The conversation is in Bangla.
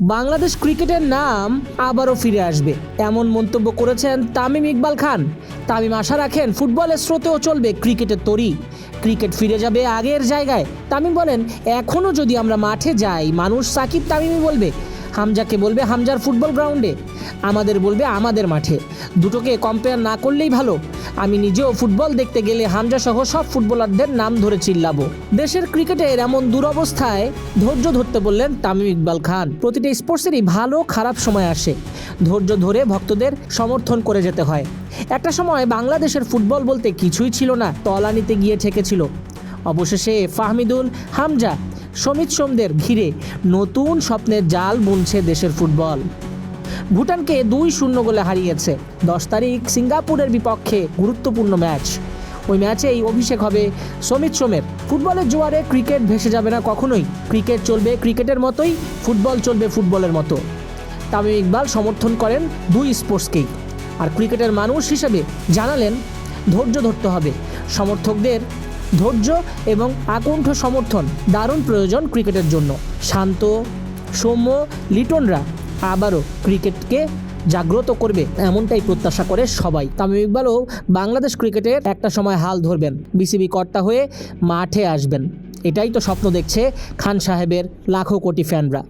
বাংলাদেশ ক্রিকেটের নাম আবারও ফিরে আসবে। এমন মন্তব্য করেছেন তামিম ইকবাল খান। তামিম আশা রাখেন ফুটবলের স্রোতেও চলবে ক্রিকেটের তরি। ক্রিকেট ফিরে যাবে আগের জায়গায়। তামিম বলেন, এখনও যদি আমরা মাঠে যাই, মানুষ সাকিব তামিমই বলবে। হামজাকে বলবে হামজার ফুটবল গ্রাউন্ডে, আমাদের বলবে আমাদের মাঠে। দুটোকে কম্পেয়ার না করলেই ভালো। আমি নিজেও ফুটবল দেখতে গেলে হামজা সহ সব ফুটবলারদের নাম ধরে চিল্লাবো। দেশের ক্রিকেটের এমন দুরবস্থায় ধৈর্য ধরতে বললেন তামিম ইকবাল খান। প্রতিটা স্পোর্টসেরই ভালো, খারাপ সময় আসে। ধৈর্য ধরে ভক্তদের সমর্থন করে যেতে হয়। একটা সময় বাংলাদেশের ফুটবল বলতে কিছুই ছিল না তলানিতে গিয়ে ঠেকেছিল। অবশেষে ফাহমিদুল হামজা সমিত সোমদের ঘিরে নতুন স্বপ্নের জাল বুনছে দেশের ফুটবল। ভুটানকে দুই শূন্য গোলে হারিয়েছে। দশ তারিখ সিঙ্গাপুরের বিপক্ষে গুরুত্বপূর্ণ ম্যাচ। ওই ম্যাচেই অভিষেক হবে সমিত সোমের। ফুটবলের জোয়ারে ক্রিকেট ভেসে যাবে না কখনোই। ক্রিকেট চলবে ক্রিকেটের মতোই, ফুটবল চলবে ফুটবলের মতো। তামিম ইকবাল সমর্থন করেন দুই স্পোর্টসকেই। আর ক্রিকেটের মানুষ হিসেবে জানালেন, ধৈর্য ধরতে হবে। সমর্থকদের ধৈর্য এবং আকণ্ঠ সমর্থন দারুণ প্রয়োজন ক্রিকেটের জন্য। শান্ত, সৌম্য লিটনরা আবারও ক্রিকেটকে জাগ্রত করবে এমনটাই প্রত্যাশা করে সবাই। তামিম ইকবালও বাংলাদেশ ক্রিকেটের একটা সময় হাল ধরবেন, বিসিবি কর্তা হয়ে মাঠে আসবেন। এটাই তো স্বপ্ন দেখছে খান সাহেবের লাখো কোটি ফ্যানরা।